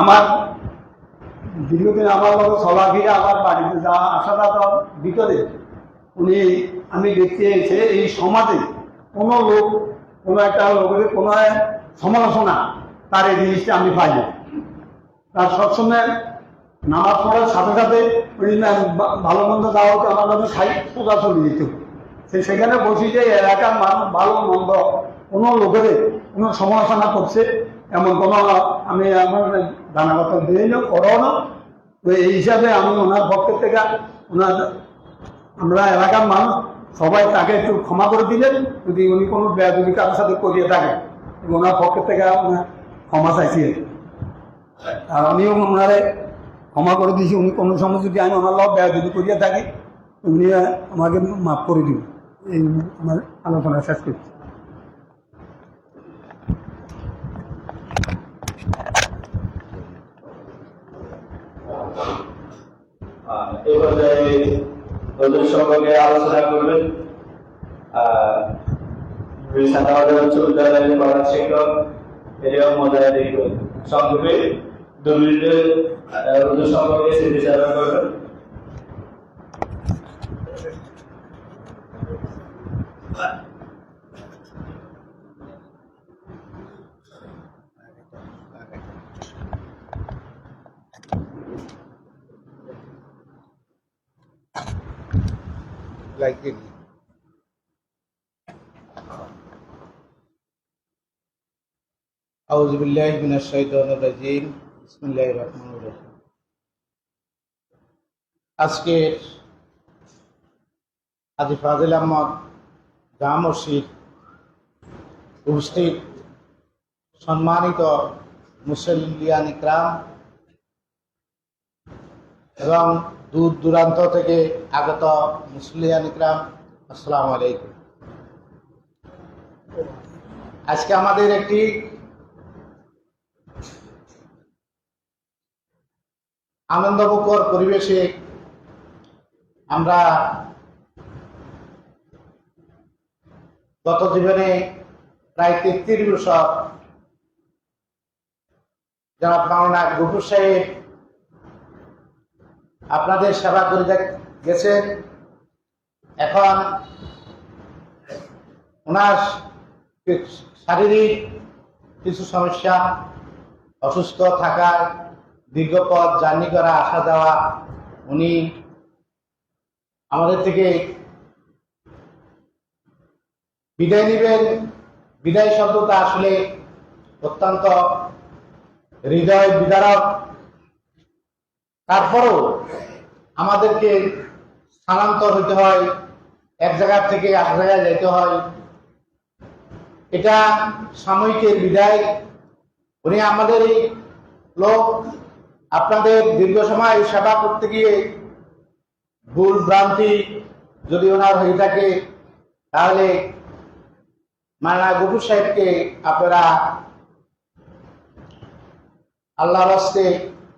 আমার দীর্ঘদিন আমার মতো চলাফিরে আমার বাড়িতে যা আসাটা তো ভিতরে উনি আমি দেখতে এসে এই সমাজে কোনো লোক, কোনো একটা লোকের কোনো সমালোচনা, তার এই জিনিসটা আমি পাই না তার সবসময় নামাজ পড়ার সাথে সাথে উনি ভালো মন্দ যাওয়া হতো আমার কাছে সাই সোজা চলে যেত। সে সেখানে বসি যে এলাকার মানুষ ভালো মন্দ কোনো লোকের কোনো সমালোচনা করছে এমন কোনো আমি আমার জানা কথা দিই না করো না। তো এই হিসাবে আমি ওনার পক্ষের থেকে ওনার আমরা এলাকার মানুষ, সবাই তাকে একটু ক্ষমা করে দিলেন, যদি উনি কোনো ব্যয় যদি কারোর সাথে করিয়ে থাকেন। ওনার পক্ষের থেকে ওনার ক্ষমা চাইছি। আর আমিও ওনারে ক্ষমা করে দিয়েছি। উনি কোনো সময় যদি আমি ওনার ব্যয় যদি করিয়ে থাকি, উনি আমাকে মাফ করে দিন এই আমার আলোচনা শেষ করছি আহ, এই পর্যায়ে ওদের সম্পর্কে আলোচনা করবেন। এরিয়াম মজায় দেখবেন। সংক্ষেপে দুর্নীতি সম্পর্কে স্মৃতিচারণ করবেন। like it. أعوذ بالله من الشيطان الرجيم بسم الله الرحمن الرحيم আজকের আজি ফাজিল আহমদ জামা মসজিদ উপস্থিত সম্মানিত মুসলিয়ান ইকরাম এবং দূর দূরান্ত থেকে আগত মুসলিয়ান ইকরাম, আসসালামু আলাইকুম। আজকে আমাদের একটি আনন্দমুখর পরিবেশে আমরা গত জীবনে প্রায় তেত্রিশ বছর যারা পাওনা গফুর সাহেব আপনাদের সেবা করে গেছেন। এখন ওনার শারীরিক কিছু সমস্যা, অসুস্থ থাকা দীর্ঘ পথ, জার্নি করা, আসা যাওয়া, উনি আমাদের থেকে বিদায় নেবেন। বিদায় শব্দটা আসলে অত্যন্ত হৃদয় বিদারক। তারপরও আমাদেরকে স্থানান্তর হতে হয়, এক জায়গা থেকে এক জায়গায় যেতে হয়। এটা সাময়িকের বিদায়। উনি আমাদের এই লোক। আপনাদের দীর্ঘ সময় সেবা করতে গিয়ে ভুল ভ্রান্তি যদি ওনার হয়ে থাকে, তাহলে মানা গফুর সাহেবকে আপনারা আল্লাহর হস্তে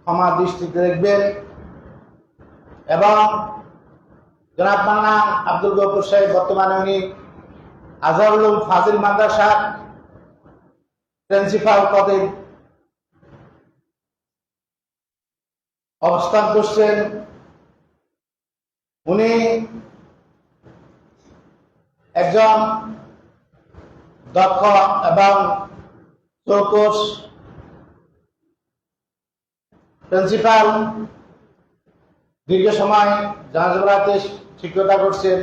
ক্ষমা দৃষ্টিতে দেখবেন। এবং জনাব মান্না আব্দুল গফুর সাহেব, বর্তমানে উনি আজহারুল ফাজিল মাদ্রাসার প্রিন্সিপাল পদে অবস্থান করছেন। উনি একজন দক্ষ এবং চৌকস প্রিন্সিপাল। দীর্ঘ সময় জাহাজভরাতে শিক্ষকতা করছেন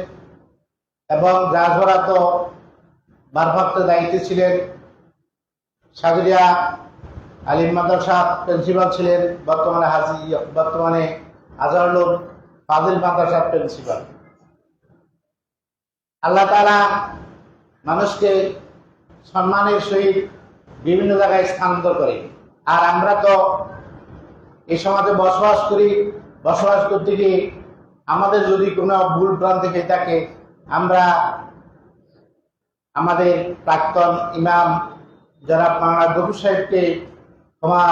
এবং জাহাজভরা তো ভারপ্রাপ্ত দায়িত্বে ছিলেন। সাগরিয়া, আলিম মাদ্রাসা প্রিন্সিপাল ছিলেন, বর্তমানে হাজি বর্তমানে আজহারুল ফাজিল মাদ্রাসার প্রিন্সিপাল। আল্লাহ তারা মানুষকে সম্মানের সহিত বিভিন্ন জায়গায় স্থানান্তর করে। আর আমরা তো এই সমাজে বসবাস করি বসবাস করতে গিয়ে আমাদের যদি কোনো ভুল ভ্রান্তি হয়ে থাকে, আমরা আমাদের প্রাক্তন ইমাম যারা বাংলা গফুর সাহেবকে ক্ষমা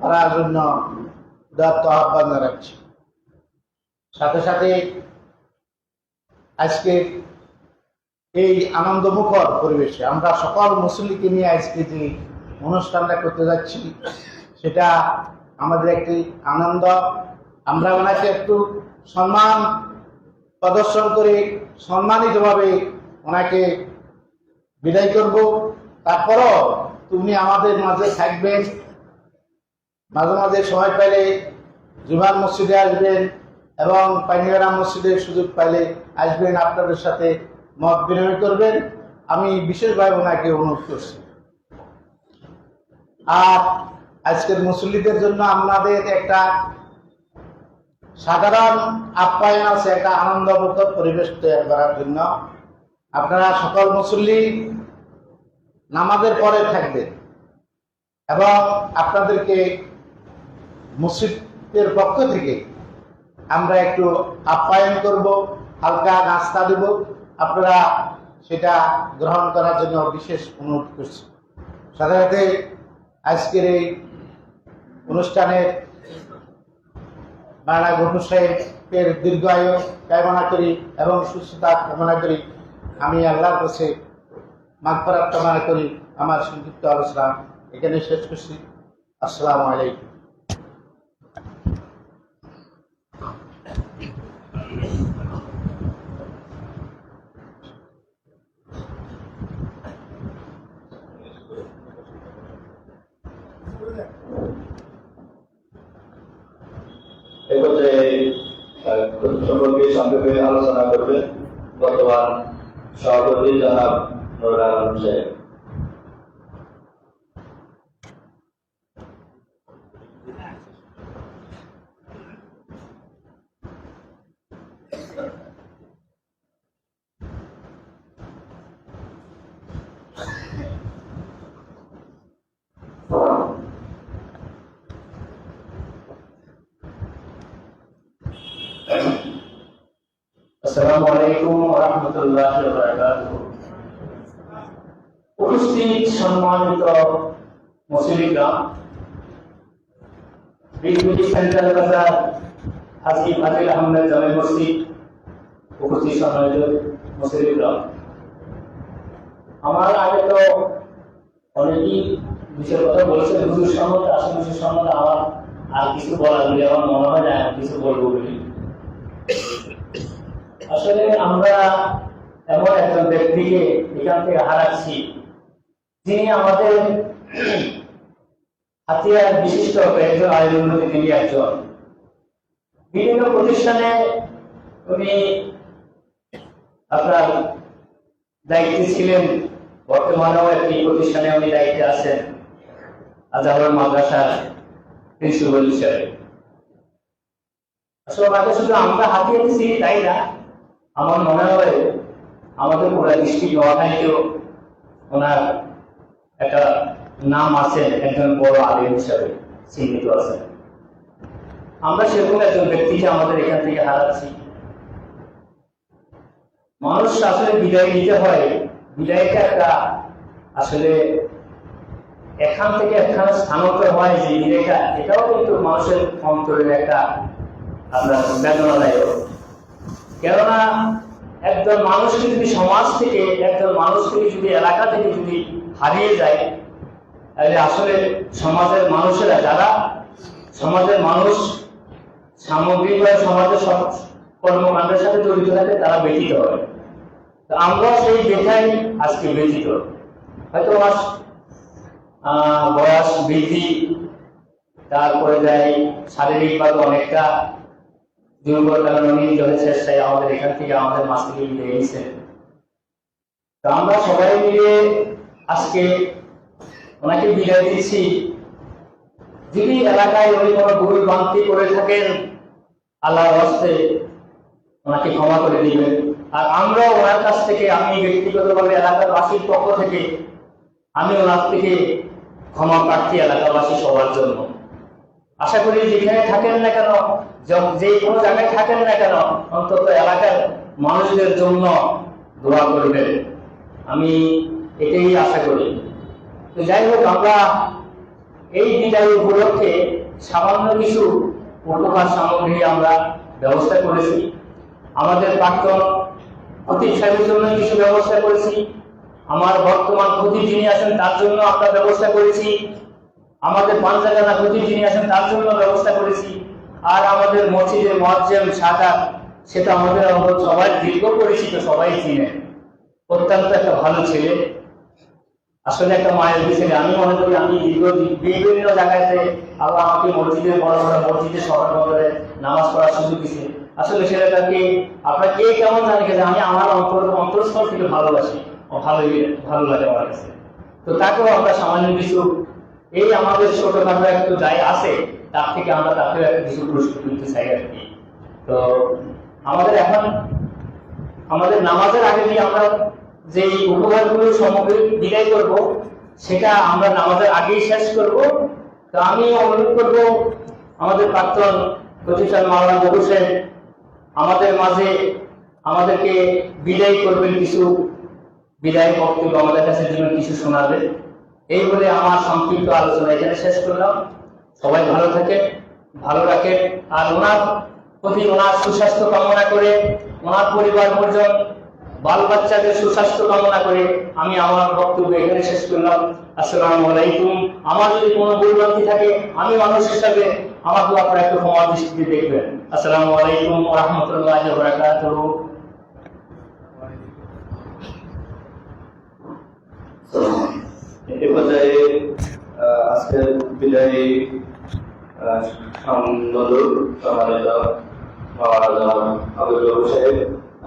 করার জন্য দত্ত আহ্বান জানাচ্ছি। সাথে সাথে আজকে এই আনন্দমুখর পরিবেশে আমরা সকল মুসলিমকে নিয়ে আজকে যে অনুষ্ঠানটা করতে যাচ্ছি, সেটা আমাদের একটি আনন্দ আমরা ওনাকে একটু সম্মান প্রদর্শন করে, সম্মানিতভাবে ওনাকে বিদায় করব। তারপরও তুমি আমাদের মাঝে থাকবেন মাঝে মাঝে সময় পেলে জুমান মসজিদে আসবেন এবং পাইনিয়ারাম মসজিদের সুযোগ পাইলে আসবেন, আপনাদের সাথে মত বিনিময় করবেন। আমি বিশেষভাবে ওনাকে অনুরোধ করছি। আর আজকের মুসল্লিদের জন্য আমাদের একটা সাধারণ আপ্যায়ন আছে, একটা আনন্দমুখর পরিবেশ তৈরি করার জন্য। আপনারা সকল মুসল্লি নামাজের পরে থাকবেন এবং আপনাদেরকে মসজিদের পক্ষ থেকে আমরা একটু আপ্যায়ন করব, হালকা নাস্তা দেব। আপনারা সেটা গ্রহণ করার জন্য বিশেষ অনুরোধ করছি। সাথে সাথে আজকের এই অনুষ্ঠানের বাংলা ঘটু সাহেবের দীর্ঘায়ু কামনা করি এবং সুস্থতা কামনা করি। আমি আল্লাহর কাছে মাগফরাত কামনা করি। আমার সংক্ষিপ্ত আলোচনা এখানে শেষ করছি। আসসালামু আলাইকুম এই পর্যায়ে আহ, সম্পর্কে সংক্ষেপে আলোচনা করবেন বর্তমান সভাপতি জনাব নুরুল আলম সাহেব আলাইকুম ওয়া রাহমাতুল্লাহি ওয়া বারাকাতুহু উপস্থিত সম্মানিত মুসলিমরা বিজলি সেন্টার বাজার হাজি ফাজিল আহমেদ জামে মসজিদ, উপস্থিত সম্মানিত মুসলিমরা। আমার আগে তো অনেকেই বিষয়ের কথা বলেছেন, হুজুর সম্মত আসল হুজুর সম্মত, আমার আর কিছু বলার বলে আমার মনে হয় না কিছু বলব বলি। আসলে আমরা এমন একজন ব্যক্তিকে এখান থেকে হারাচ্ছি, যিনি আমাদের হাতিয়ার বিশিষ্ট একজন আয়োজন তিনি একজন। বিভিন্ন প্রতিষ্ঠানে উনি আপনার দায়িত্বে ছিলেন, বর্তমানেও একটি প্রতিষ্ঠানে উনি দায়িত্বে আছেন। আজাহর মাদ্রাসার প্রিন্সিপাল হিসাবে। আসলে শুধু আমরা হাতিয়ে দিচ্ছি তাই না? আমার মনে হয় আমাদের পুরা ডিস্ট্রিক্ট নোয়াখালীতেও ওনার একটা নাম আছে, একজন বড় আলিম হিসাবে চিহ্নিত আছেন আমরা সেরকম একজন ব্যক্তিকে আমাদের এখান থেকে হারাচ্ছি। মানুষ আসলে বিদায় নিতে হয়। বিদায়টা একটা আসলে এখান থেকে এখানে স্থানান্তর হয় যে বিদায়টা। এটাও কিন্তু মানুষের অন্তরের একটা আপনার বেদনাদায়ক। কেননা একজন মানুষকে যদি সমাজ থেকে একজন মানুষ থেকে যদি এলাকা থেকে যদি হারিয়ে যায়, তাহলে আসলে সমাজের মানুষেরা যারা, সমাজের মানুষ সামগ্রিকভাবে সমাজের সব কর্মকাণ্ডের সাথে জড়িত থাকে, তারা ব্যথিত হয়। তো আমরা সেই ব্যথাই আজকে ব্যথিত। হয়তো আমার বয়স বৃদ্ধি, তারপরে যায় শারীরিকভাবে অনেকটা সেই আমাদের এখান থেকে আমাদের বিদায় তো আমরা সবাই মিলে আজকে ওনাকে বিদায় যদি এলাকায় ভুল ভ্রান্তি করে থাকেন ওনাকে ক্ষমা করে দিবেন। আর আমরা ওনার কাছ থেকে, আমি ব্যক্তিগতভাবে এলাকার বাসীর পক্ষ থেকে, আমি ওনার থেকে ক্ষমা প্রার্থী এলাকাবাসী সবার জন্য। আশা করি যেখানে থাকেন না কেন য- কোনো জায়গায় থাকেন না কেন, অন্তত এলাকার মানুষদের জন্য দোয়া করবেন। আমি এটাই আশা করি। তো যাই হোক, আমরা এই বিদায় উপলক্ষে সামান্য কিছু উপহার সামগ্রী আমরা ব্যবস্থা করেছি। আমাদের প্রাক্তন সাহেবের জন্য কিছু ব্যবস্থা করেছি। আমার বর্তমান খতিব যিনি আছেন, তার জন্য আমরা ব্যবস্থা করেছি। আমাদের পাঞ্জাগানা খতিব যিনি আছেন, তার জন্য ব্যবস্থা করেছি। আর আমাদের মসজিদের মজ্জেম, সাদা, সেটা আমাদের সবাই দীর্ঘ পরিচিত, সবাই চিনে। অত্যন্ত একটা ভালো ছেলে। আসলে একটা মায়ের ছেলে আমি মনে করি, আমি দীর্ঘ বিভিন্ন জায়গাতে আল্লাহ আমাকে মসজিদের বড় বড় মসজিদে শহর বদলে নামাজ পড়ার সুযোগ দিছে আসলে ছেলেটাকে আপনার কে কেমন জানে যে আমি আমার অন্তর, অন্তরস্থল থেকে ভালোবাসি। ভালো ভালো লাগে আমার কাছে। তো তাকেও আমরা সামান্য কিছু এই আমাদের ছোটখাটো একটু যাই আছে, তার থেকে আমরা একটা কিছু পুরস্কার তুলতে চাই আর কি। তো আমাদের এখন, আমাদের নামাজের আগে যে আমরা যে উপহারগুলো সামগ্রী বিদায় করব, সেটা আমরা নামাজের আগেই শেষ করব। তো আমি অনুরোধ করব, আমাদের প্রাক্তন প্রতিষ্ঠান মাওলানা সাহেব আমাদের মাঝে আমাদেরকে বিদায় করবেন কিছু, বিদায় বক্তব্য আমাদের কাছে জন্য কিছু শোনাবে এই বলে আমার সংক্ষিপ্ত আলোচনা এখানে শেষ করলাম। সবাই ভালো থাকে, ভালো রাখে। আর ওনার প্রতি ওনার সুস্বাস্থ্য কামনা করে, ওনার পরিবার পরিজন, বাল বাচ্চাদের সুস্বাস্থ্য কামনা করে আমি আমার বক্তব্য এখানে শেষ করলাম। আসসালামু আলাইকুম। আমার যদি কোনো ভুলভ্রান্তি থাকে, আমি মানুষ হিসাবে আমাকে আপনারা একটু ক্ষমা দৃষ্টিতে দেখবেন। আসসালামু আলাইকুম রাহমাতুল্লাহি ওয়া বারাকাতুহু। পর্যায়ে আহ, আজকের বিদায়ী সম্বোধক সম্মানিত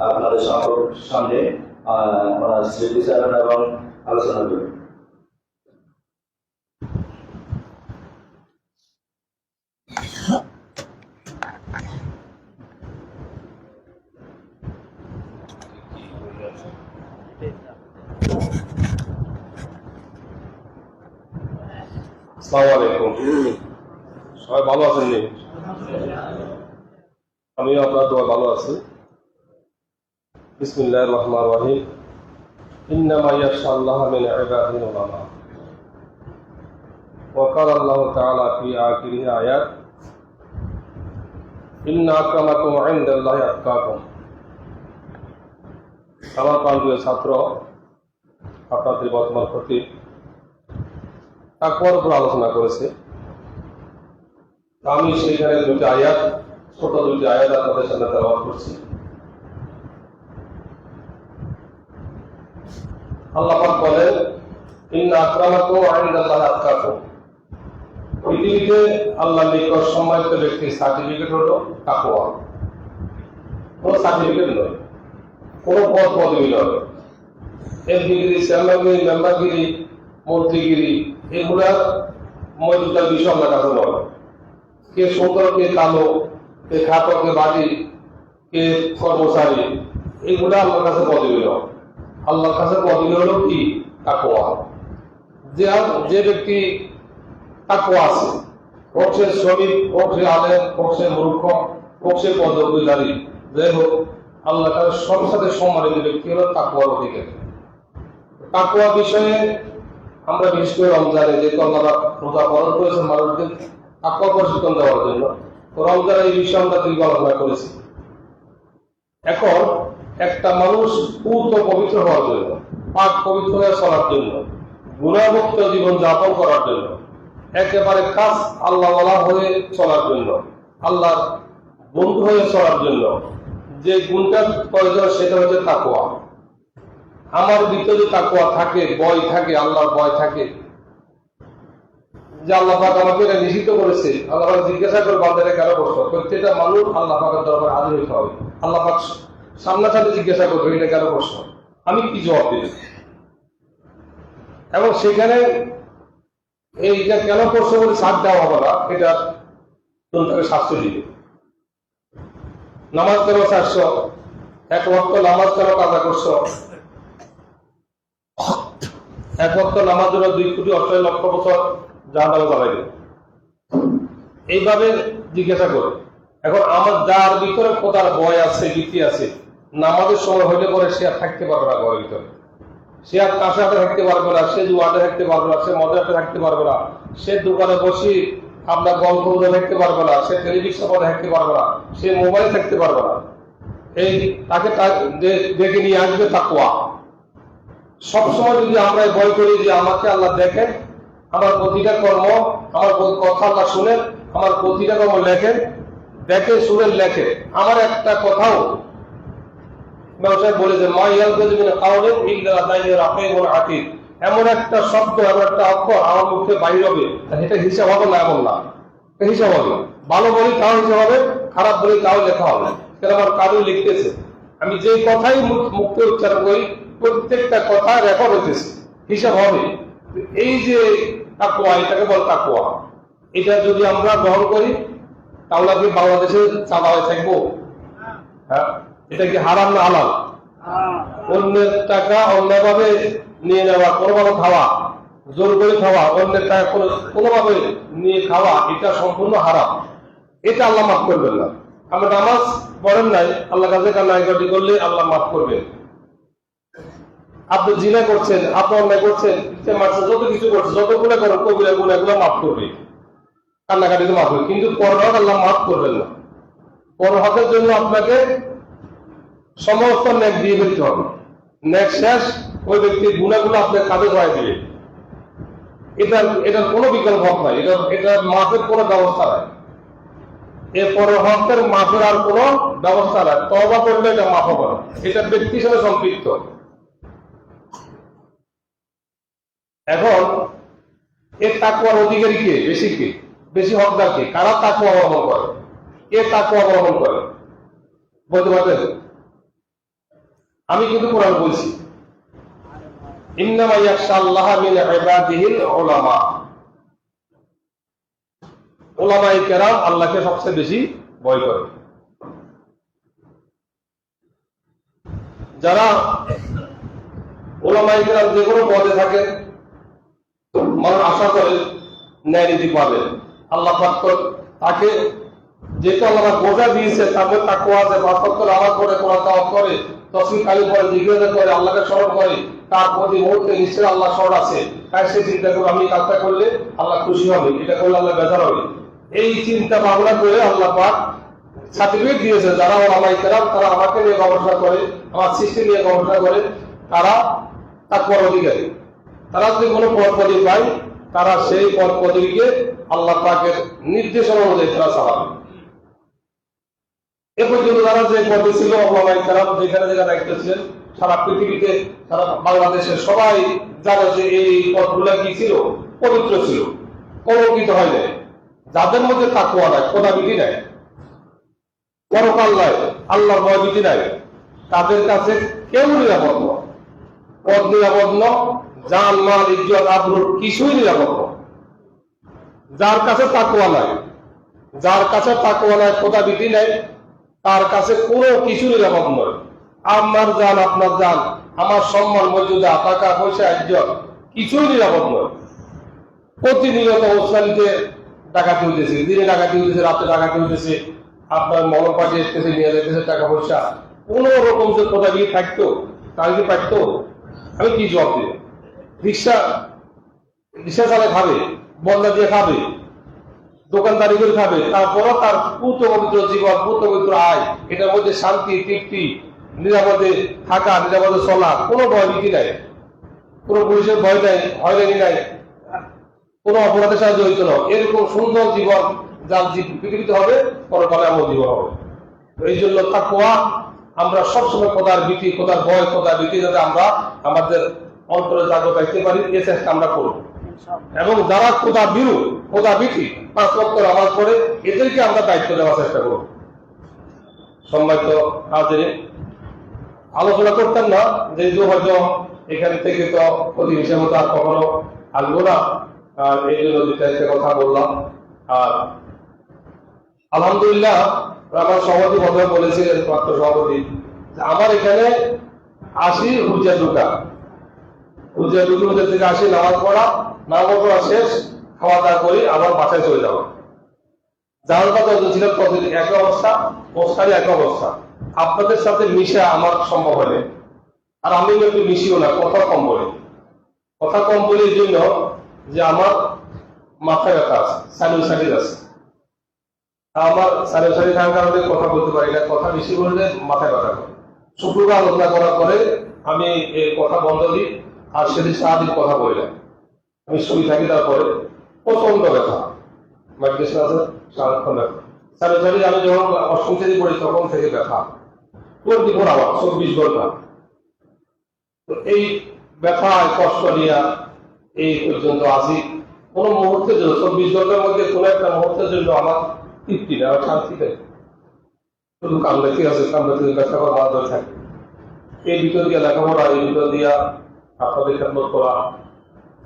আপনাদের সকল সামনে ওনার স্মৃতিচারণ এবং আলোচনা করবেন। আসসালামু আলাইকুম সবাই ভালো আছেন নি আমি আপনার দোয়া ভালো আছি বিসমিল্লাহির রহমানির রহিম ইন্নামা ইয়াশাআল্লাহ মিন ইবাদিহি উলামা وقال الله تعالى في آخر آيات إن أكرمكم عند الله أتقاكم আমার প্রান্তীয় ছাত্র আপনাদের বর্তমান প্রতি তাকওয়ার উপর আলোচনা করেছে। আমি সেখানে দুটি আয়াত, ছোট দুটি আয়াত আপনাদের সামনে তেলাওয়াত করছি। আল্লাহ পাক বলেন, ইন্না আকরামাকুম ইনদাল্লাহি আতকাকুম পৃথিবীতে আল্লাহ নিকট সম্মানিত ব্যক্তির সার্টিফিকেট হলো তাকওয়া। কোনো সার্টিফিকেট নয়, কোনো পদ পদবি নয়। এমপিগিরি মেম্বারগিরি মন্ত্রীগিরি এগুলার মজুদার বিষয় আমরা কাছে বলে। কে সুন্দর, কে কালো, কে খাটো, কে বাড়ি কে কর্মচারী, এগুলা আল্লাহর কাছে পদবি নয় আল্লাহর কাছে পদবি হলো কি? তাকোয়া যে যে ব্যক্তি তাকোয়া আছে শ্রমিক হোক সে আলেম সে মূর্খ সে পদবিধারী, যাই হোক আল্লাহ সব সাথে সম্মানিত ব্যক্তি হলো তাকোয়ার অধিকারী। তাকুয়া বিষয়ে আমরা বিশেষ করে রমজানে যেহেতু আল্লাহ রোজা পালন করেছেন মানুষদের তাকুয়া প্রশিক্ষণ দেওয়ার জন্য রমজানে এই বিষয়ে আমরা দীর্ঘ আলোচনা করেছি। এখন একটা মানুষ পূর্ত পবিত্র হওয়ার জন্য, পাক পবিত্র হয়ে চলার জন্য, গুণামুক্ত জীবন যাপন করার জন্য, একেবারে কাজ আল্লাহ হয়ে চলার জন্য, আল্লাহর বন্ধু হয়ে চলার জন্য, যে গুণটা প্রয়োজন সেটা হচ্ছে তাকুয়া আমার ভিতরে তাকুয়া থাকে, ভয় থাকে, আল্লাহর ভয় থাকে, যে আল্লাহ আমাকে এটা নিষিদ্ধ করেছে, আল্লাহ জিজ্ঞাসা করে বান্দারে কেন করছ প্রত্যেকটা মানুষ আল্লাহ পাকের দরবার হাজির হইতে হবে। আল্লাহ পাক সামনাসামনি জিজ্ঞাসা করবে এটা কেন করছ আমি কি জবাব দিই এবং সেখানে এইটা কেন করছ? বলে সাথ দেওয়া হবে না, এটা তাকে শাস্তি দিবে। নামাজ কেন চারশো এক ওয়াক্ত নামাজ কেন কাজা করছ? এক বক্ত নামাজ জন্য দুই কোটি অষ্টাশি লক্ষ বছর জাহান্নামে চালাইবে এইভাবে জিজ্ঞাসা করে। এখন আমার যার ভিতরে কোথার ভয় আছে, ভীতি আছে, নামাজের সময় হইলে পরে সে আর থাকতে পারবে না ঘরের ভিতরে। সে আর কাছে হাতে থাকতে পারবে না? সে জুয়াতে থাকতে পারবে না? সে হাতে থাকতে পারবে না? সে দোকানে বসে আপনার গল্প বলে থাকতে পারবে না? সে টেলিভিশন পরে থাকতে পারবে না? সে মোবাইল থাকতে পারবে না? এই তাকে ডেকে নিয়ে আসবে তাকুয়া সবসময় যদি আমরা ভয় করি যে আমাকে আল্লাহ দেখেন, আমার প্রতিটা কর্ম, আমার কথা আল্লাহ শুনেন, আমার প্রতিটা কর্ম লেখেন, দেখে, শুনেন লেখে আমার একটা কথাও ব্যবসায় মা কাউলিন ইল্লা লাদাইহি রাকিবুন আতীদ এমন একটা শব্দ, এমন একটা অক্ষর আমার মুখে বাইর হবে। এটা হিসাব হবে না এমন না। হিসাব হবে। ভালো বলি তাও হিসাব হবে, খারাপ বলি তাও লেখা হবে। কেন আমার কাজও লিখতেছে। আমি যে কথাই মুখে উচ্চারণ করি প্রত্যেকটা কথা রেকর্ড হইতেছে। হিসাব হবে। এই যে তাকুয়া এটাকে বল তাকুয়া এটা যদি আমরা গ্রহণ করি, তাহলে আপনি বাংলাদেশে চাঁদা হয়ে থাকব। হ্যাঁ? এটা কি হারাম না হালাল? অন্যের টাকা অন্যভাবে নিয়ে নেওয়া, কোনোভাবে খাওয়া, জোর করে খাওয়া, অন্যের টাকা কোনো কোনোভাবে নিয়ে খাওয়া, এটা সম্পূর্ণ হারাম। এটা আল্লাহ মাফ করবেন না। আমরা নামাজ পড়েন নাই আল্লাহ কাছে কান্নাকাটি করলে আল্লাহ মাফ করবেন। আপনি জিনা করছেন, আপনি অন্যায় করছেন যত কিছু করছে, যত গুণা করেন কবিরা গুণা গুলো মাফ করবে। কান্নাকাটি তো মাফ করবে। কিন্তু পরহক আল্লাহ মাফ করবেন না। পরহকের জন্য আপনাকে সমস্ত ন্যাক দিয়ে ফেলতে হবে। ন্যাক শেষ, ওই ব্যক্তির গুণাগুলো আপনার কাঁধে ধরাই দিবে। এটার এটার কোনো বিকল্প হক নাই এটা এটা মাফের কোনো ব্যবস্থা নাই এরপরে হকের মাফের আর কোনো ব্যবস্থা নাই তবা করলে এটা মাফ হবে এটা ব্যক্তির সাথে সম্পৃক্ত। এখন এর তাকুয়ার অধিকারী কে? বেশি কে? বেশি হকদার কে? কারা তাকুয়া অবলম্বন করে? কে তাকুয়া অবলম্বন করে? বলতে পারবেন? আমি কিন্তু কোরআন বলছি। ইন্নামা ইয়াখশাল্লাহ মিন ইবাদিহিল উলামা। উলামায়ে কেরাম আল্লাহকে সবচেয়ে বেশি ভয় করে। যারা ওলামায়ে কেরাম যে কোনো পদে থাকে মানুষ আশা করে ন্যায় নীতি পাবে। আল্লাহ তাকে যেহেতু আল্লাহ বোঝা দিয়েছে, তারপর তাকে আছে পাঁচ করে আবার করে কোরআন তাওয়াত করে তসমি কালি করে জিজ্ঞাসা করে আল্লাহকে স্মরণ করে, তার প্রতি মুহূর্তে নিশ্চয় আল্লাহ স্মরণ আছে। তাই সে চিন্তা করে আমি কাজটা করলে আল্লাহ খুশি হবে, এটা করলে আল্লাহ বেজার হবে। এই চিন্তা ভাবনা করে আল্লাহ পাক সার্টিফিকেট দিয়েছে, যারা ওলামাই কেরাম তারা আমাকে নিয়ে গবেষণা করে, আমার সৃষ্টি নিয়ে গবেষণা করে, তারা তাকওয়ার অধিকারী। তারা যদি কোনো পদ পদবি পায়, তারা সেই পদ পদবিকে আল্লাহ পাকের নির্দেশনা অনুযায়ী তারা চালাবে। এ পর্যন্ত তারা যে পদে ছিল কেরাম যেখানে যেখানে দায়িত্ব ছিলেন, সারা পৃথিবীতে, সারা বাংলাদেশের সবাই জানে যে এই পদগুলা কি ছিল? পবিত্র ছিল। কলঙ্কিত হয় নাই। যাদের মধ্যে তাকুয়া নাই কোদাবিধি নাই। পরকাল নাই, আল্লাহর ভয়ভীতি নাই। তাদের কাছে কেউ নিরাপদ নয়। পদ নিরাপদ নয় জান মাল, ইজ্জত আবরুর কিছুই নিরাপদ যার কাছে তাকুয়া নাই, যার কাছে তাকুয়া নাই কোদাবিধি নাই, তার কাছে কোনো কিছু নিরাপদ নয়। আমার জান, আপনার জান, আমার সম্মান, মর্যাদা, টাকা, পয়সা, ইজ্জত কিছুই নিরাপদ নয়। প্রতিনিয়ত ওসমানকে ডাকাতি হইতেছে, দিনে ডাকাতি হইতেছে, রাতে ডাকাতি হইতেছে, আপনার মন পাঠিয়ে এসতেছে নিয়ে যেতেছে টাকা, পয়সা। কোন রকম যে কোথা গিয়ে থাকতো তার কি পারতো? আমি কি জবাব দিব? রিক্সা রিক্সা চালে খাবে বন্যা দিয়ে খাবে, দোকানদারি করে খাবে, তারপরও তার পুত জীবন পুত আয়, এটার মধ্যে শান্তি, তৃপ্তি, নিরাপদে থাকা, নিরাপদে চলা, কোনো ভয় ভীতি নাই। কোনো পুলিশের ভয় নাই, হয়রানি নাই, কোনো অপরাধের সাথে জড়িত নয় এরকম সুন্দর জীবন যার পৃথিবীতে হবে, পরকালে এমন জীবন হবে। এই জন্য তাকুয়া আমরা সবসময় কোদার ভীতি কোদার ভয় কোদার ভীতি যাতে আমরা আমাদের অন্তরে জাগ্রত পারি, এ চেষ্টা আমরা করব। এবং যারা কোদা বিরু কোদা ভীতি পাঁচ লক্ষ আওয়াজ করে এদেরকে আমরা দায়িত্ব দেওয়ার চেষ্টা করব। সম্মানিত হাজিরে, আলোচনা করতাম না, যেহেতু হয়তো এখান থেকে তো প্রতিবেশীর মতো আর কখনো আসব না। এই জন্য একটা কথা বললাম। আর আলহামদুলিল্লাহ আমার সভাপতি প্রথমে বলেছিলেন, প্রাপ্ত সভাপতি, যে আমার এখানে আসি হুজা ঢুকা। ঢুকে হুজা থেকে আসি, নামাজ পড়া নামাজ পড়া শেষ, খাওয়া দাওয়া করি, আবার বাসায় চলে যাওয়া যাওয়ার কথা ছিল প্রতিদিন এক অবস্থা বস্তারি এক অবস্থা। আপনাদের সাথে মিশে আমার সম্ভব হলে আর আমি একটু মিশিও না, কথা কম বলি। কথা কম বলি এই জন্য যে আমার মাথায় ব্যথা আছে সাইড আছে। আমার সাড়ে থাকার কারণে কথা বলতে পারি না, কথা বেশি বললে মাথায় ব্যথা করে। শুক্রবার আলোচনা করার পরে আমি এই কথা বন্ধ দিই। আর সেদিন সারাদিন কথা বলি না আমি শুয়ে থাকি তারপরে প্রচণ্ড ব্যথা। মেডিটেশন আছে সারাক্ষণ ব্যথা। সাড়ে আমি যখন অষ্টম শ্রেণি পড়ি তখন থেকে ব্যথা। টোয়েন্টি ফোর আওয়ার, চব্বিশ ঘণ্টা। তো এই ব্যথা কষ্ট নিয়ে এই পর্যন্ত আসি কোনো মুহূর্তের জন্য, চব্বিশ ঘণ্টার মধ্যে কোনো একটা মুহূর্তের জন্য আমার তৃপ্তি নেই, আমার শান্তি নেই। শুধু কামড়ে কি আছে কামড়ে ব্যথা করা বাদ হয়ে থাকে। এই ভিতর দিয়ে লেখাপড়া এই ভিতর দিয়া আপনাদের খেদমত করা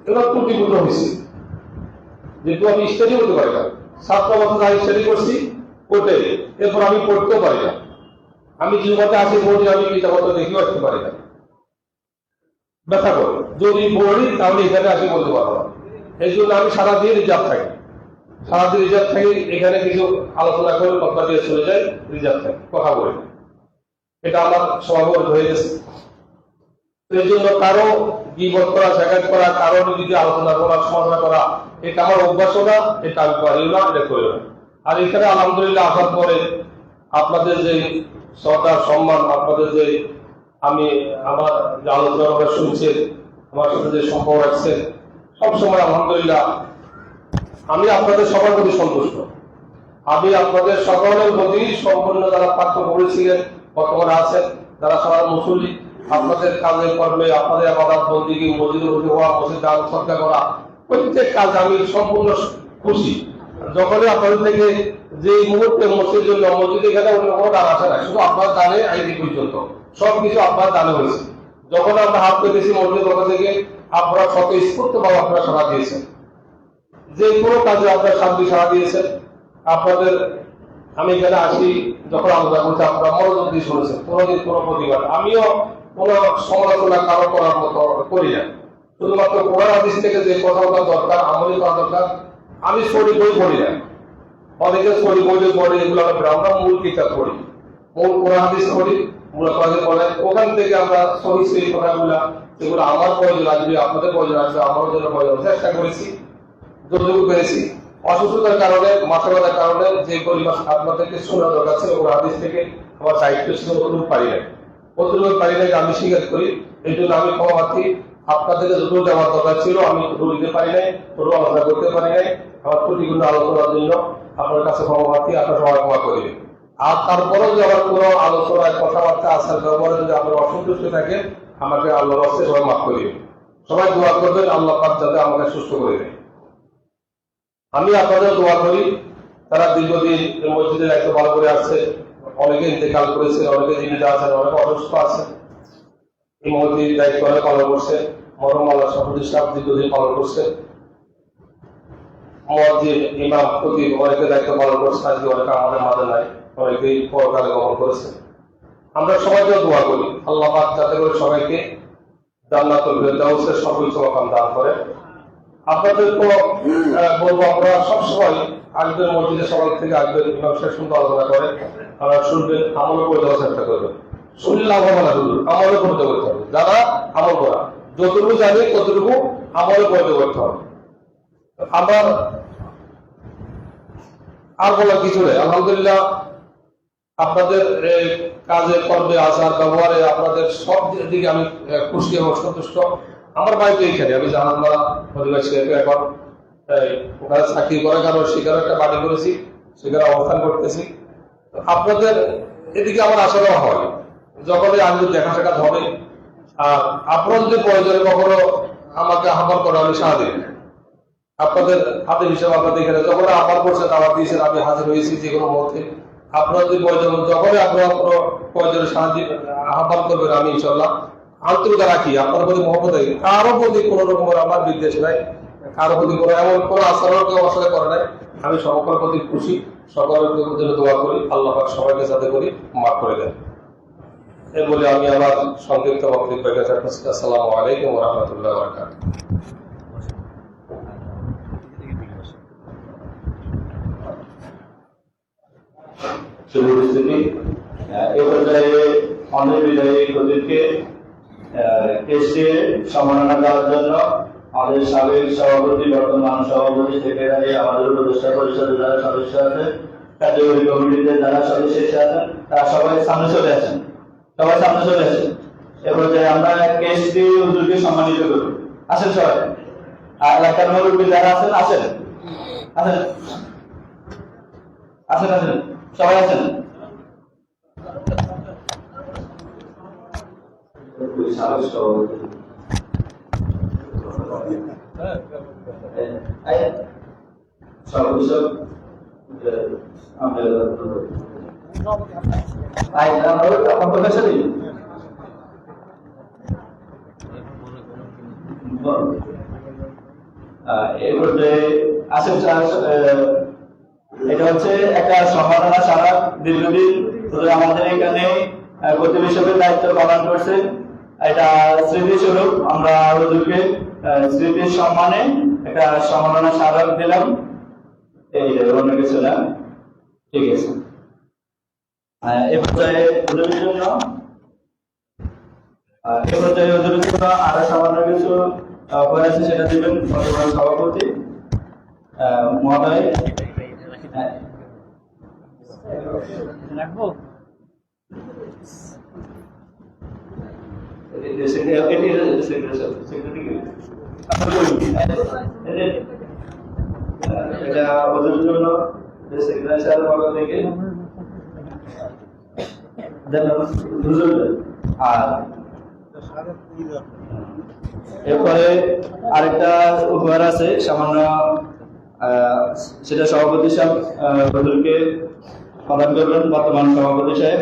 এগুলো ত্রুটিপূর্ণ হয়েছে। যেহেতু আমি স্টাডি করতে পারি না সাতটা বছর আগে স্টাডি করছি কোর্টে এরপর আমি পড়তেও পারি না। আমি জীবনে আসি, পড়ি, আমি কিতাবত দেখেও আসতে পারি না। ব্যথা করে। যদি পড়ি, তাহলে এখানে আসি বলতে পারব না। এই জন্য আমি সারাদিন রিজার্ভ থাকি। সারাদিন রিজার্ভ থাকি, এখানে কিছু আলোচনা করে কথা দিয়ে চলে যাই, রিজার্ভ থাকি, কথা বলি। এটা আমার স্বভাব হয়ে গেছে। এই জন্য কারও গিবত করা শেখাত করা, কারও নিজে আলোচনা করা, সমালোচনা করা, এটা আমার অভ্যাসও না, এটা আমি পারিও না, এটা করিও আর এখানে আলহামদুলিল্লাহ আসার পরে আপনাদের যে শ্রদ্ধা সম্মান, আপনাদের যে আমি আমার যে আলোচনা শুনছেন, আমার সাথে যে সম্পর্ক রাখছে সবসময় আলহামদুলিল্লাহ আমি আপনাদের সবার প্রতি সন্তুষ্ট। আমি আপনাদের সকলের প্রতি সম্পূর্ণ যারা পাঠ্য পড়েছিলেন, বর্তমানে আছেন, যারা সবার মুসল্লি আপনাদের কাজে কর্মে আপনাদের আবাদ বন্দিকে মসজিদে উঠে হওয়া মসজিদ দান সরকার করা, প্রত্যেক কাজ আমি সম্পূর্ণ খুশি। যখনই আপনাদের থেকে যে মুহূর্তে মসজিদের জন্য, মসজিদ এখানে অন্য কোনো দান আসে না শুধু আপনার দানে আইডি পর্যন্ত। সবকিছু আপনার দানে হয়েছে। যখন আমরা হাত পেতেছি মসজিদের পক্ষ থেকে, আপনারা স্বতঃস্ফূর্ত ভাবে আপনারা সারা দিয়েছেন। যে কোনো কাজে আপনার শান্তি সাড়া দিয়েছেন। আপনাদের, আমি এখানে আসি, যখন আলোচনা করছি, আপনারা মনোযোগ দিয়ে শুনেছেন। কোনোদিন কোনো প্রতিবাদ। আমিও কোনো সমালোচনা কারও করার মতো করি না। শুধুমাত্র কোরআন হাদিস থেকে যে কথা বলা দরকার আমলি করা দরকার, আমি সরি বই পড়ি না। অনেকে সরি বই যে পড়ে, এগুলো আমরা আমরা মূল কিতাব পড়ি। মূল কোরআন হাদিস পড়ি, মূল কোরআন পড়ে। ওখান থেকে আমরা সহি সেই কথাগুলা, যেগুলো আমার প্রয়োজন আসবে আপনাদের প্রয়োজন আসবে আমারও জন্য প্রয়োজন চেষ্টা করেছি যতটুকু পেরেছি অসুস্থতার কারণে, মাথা ব্যথার কারণে যে পরিমাণ আপনাদেরকে শোনা দরকার ছিল ওর হাদিস থেকে, আমার দায়িত্ব ছিল অতটুকু পারি নাই। অতটুকু পারি নাই আমি স্বীকার করি। এই জন্য আমি ক্ষমা প্রার্থী। আপনাদেরকে যতটুকু দেওয়ার দরকার ছিল, আমি ততটুকু দিতে পারি নাই, ততটুকু আলোচনা করতে পারি নাই। আমার ত্রুটিগুলো আলোচনার জন্য আপনার কাছে ক্ষমা প্রার্থী, আপনার সবাই ক্ষমা করিবেন আর তারপরেও যদি আমার কোনো আলোচনায় কথাবার্তা আসার ব্যবহারে যদি আপনার অসন্তুষ্ট থাকে আমাকে আল্লাহর হস্তে সবাই মাফ করিবেন সবাই দোয়া করবেন, আল্লাহ পাক যাতে আমাকে সুস্থ করে দেয়। আমি আপনাদের দোয়া করি, তারা দীর্ঘদিন মসজিদের দায়িত্ব ভালো করে আসছে। অনেকে ইন্তেকাল করেছে অনেকে জীবিত আছেন, অনেকে অসুস্থ আছে এই মসজিদ দায়িত্ব অনেক পালন করছে। মরম আল্লাহ সাহেব দীর্ঘদিন পালন করছে। মসজিদ, ইমাম অনেকে দায়িত্ব পালন আজকে অনেকে আমাদের মাঝে নাই, অনেকেই পরকালে গমন করেছে। আমরা সবাইকে দোয়া করি, আল্লাহ পাক যাতে করে সবাইকে জান্নাতুল ফেরদাউসের সর্বোচ্চ মাকাম দান করে। আপনাদের তো বলব আপনারা সবসময় আসবেন মসজিদে সকাল থেকে আসবেন সাহেব সুন্দর আলোচনা করে। আপনারা শুনবেন আমল করে দেওয়ার চেষ্টা করবেন। শুনলে লাভ হবে না শুধু আমলে করতে করতে হবে যারা আমল করা, যতটুকু জানি ততটুকু আমলে করতে করতে হবে আমার আর বলার কিছু নেই। আলহামদুলিল্লাহ, আপনাদের কাজে, কর্মে, আচার, ব্যবহারে আপনাদের সব দিকে আমি খুশি এবং সন্তুষ্ট। আমার বাড়িতে এইখানে আমি জানান পরিবার ছেলে এখন ওখানে চাকরি করার একটা বাড়ি করেছি অবস্থান করতেছি। আপনাদের এদিকে আমার আসা যাওয়া হয়, যখনই আমি দেখা সাক্ষাৎ হবে আর আপনার যদি প্রয়োজনে কখনো আমাকে আহ্বান করে আমি আপনাদের হাতে হিসাবে আপনাদের এখানে যখন আমার করছেন আমার দিয়েছেন, আমি হাজির হয়েছি যে কোনো মুহূর্তে। আপনার যদি প্রয়োজন যখনই আপনার কোনো প্রয়োজনে সাহায্য আহ্বান করবেন, আমি ইনশাল্লাহ আন্তরিকতা রাখি। আপনার প্রতি মহব্বত কারও প্রতি কোনো রকমের আমার বিদ্বেষ নাই। কারও প্রতি কোনো এমন কোনো আচরণ কেউ আসলে করে নাই। আমি সকলের প্রতি খুশি, সকলের জন্য দোয়া করি, আল্লাহ সবাইকে যাতে করি মাফ করে দেন। এ বলে আমি আমার সংক্ষিপ্ত বক্তব্য আসসালামু আলাইকুম রহমতুল্লাহ বরকাত অনেক বিদায়ী কেসকে সম্মাননা দেওয়ার জন্য আমাদের সাবেক সভাপতি, বর্তমান সভাপতি, সেক্রেটারি, আমাদের উপদেষ্টা পরিষদের যারা সদস্য আছে, কার্যকরী কমিটিতে যারা সদস্য আছেন, তারা সবাই সামনে চলে আসেন। সবাই সামনে চলে আসেন। এ পর্যায়ে আমরা হুজুরকে সম্মানিত করব। আসেন সবাই। আর যারা আছেন, আসেন। আসেন। আসেন আসেন। সবাই আসেন। আমাদের আই আপনার কাছে নেই এরপরে আসেন এটা হচ্ছে একটা সম্মাননা সারা দীর্ঘদিন আমাদের এখানে হিসেবে দায়িত্ব পালন করছে এটা স্মৃতিস্বরূপ আমরা হুজুরকে স্মৃতির সম্মানে একটা সম্মাননা স্মারক দিলাম। এই অন্য কিছু না? ঠিক আছে। কিছু সেটা সভাপতি। এটি- এটি- এটি- সেক্রেটারি- সেক্রেটারি কি? আপনার বই? এটি- আহ, এরপরে আরেকটা উপহার আছে সামান্য সেটা সভাপতি সাহেব করবেন বর্তমান সভাপতি সাহেব।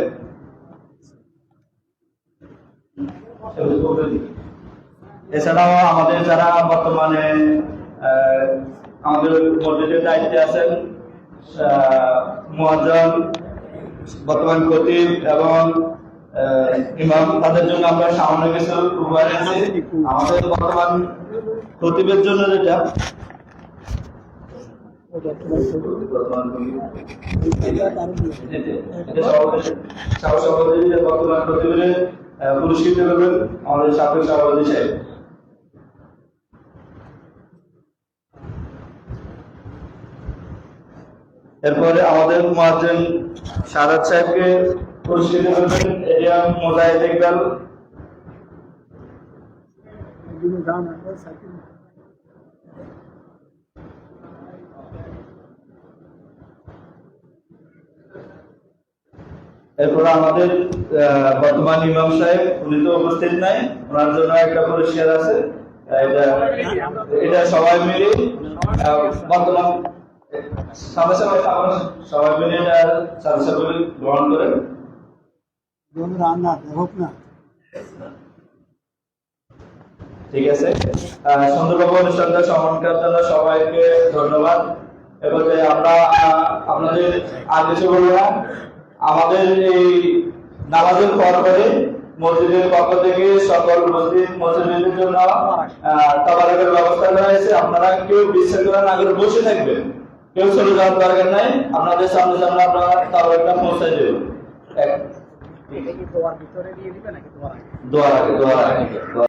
এছাড়াও আমাদের যারা বর্তমানে আমাদের মসজিদের দায়িত্বে আছেন মুয়াজ্জম, বর্তমান খতিব এবং ইমাম, তাদের জন্য আমরা সামান্য কিছু আমাদের বর্তমান খতিবের জন্য যেটা, বর্তমান পুরস্কৃত করবেন আমাদের সাবেক সভাপতি সাহেব। এরপরে আমাদের মহাজন সারাদ সাহেবকে পুরস্কৃত করবেন এরিয়া মোজাহিদ ইকবাল। এরপর আমাদের বর্তমান ইমাম সাহেব উনি তো উপস্থিত নাই ওনার জন্য একটা পুরস্কার আছে। আহ, এটা এটা সবাই মিলে বর্তমান সবাই- সবাই মিলে এটা সাথে সাথে গ্রহণ করেন। ঠিক আছে। সুন্দরভাবে অনুষ্ঠানটা সমান করার জন্য সবাইকে ধন্যবাদ। এবারে আমরা আপনাদের আর কিছু বলব না। আমাদের এই নামাজের পর করে মসজিদের পক্ষ থেকে সকল মসজিদ মসজিদের জন্য আহ, তাবারকের ব্যবস্থা করা হয়েছে। আপনারা কেউ বিশৃঙ্খলা না করে বসে থাকবেন। কেউ চলে যাওয়ার দরকার নাই। আপনাদের সামনে সামনে আপনারা তাবারকটা পৌঁছে দেবেন। দোয়ার আগে? দোয়ার আগে দোয়ার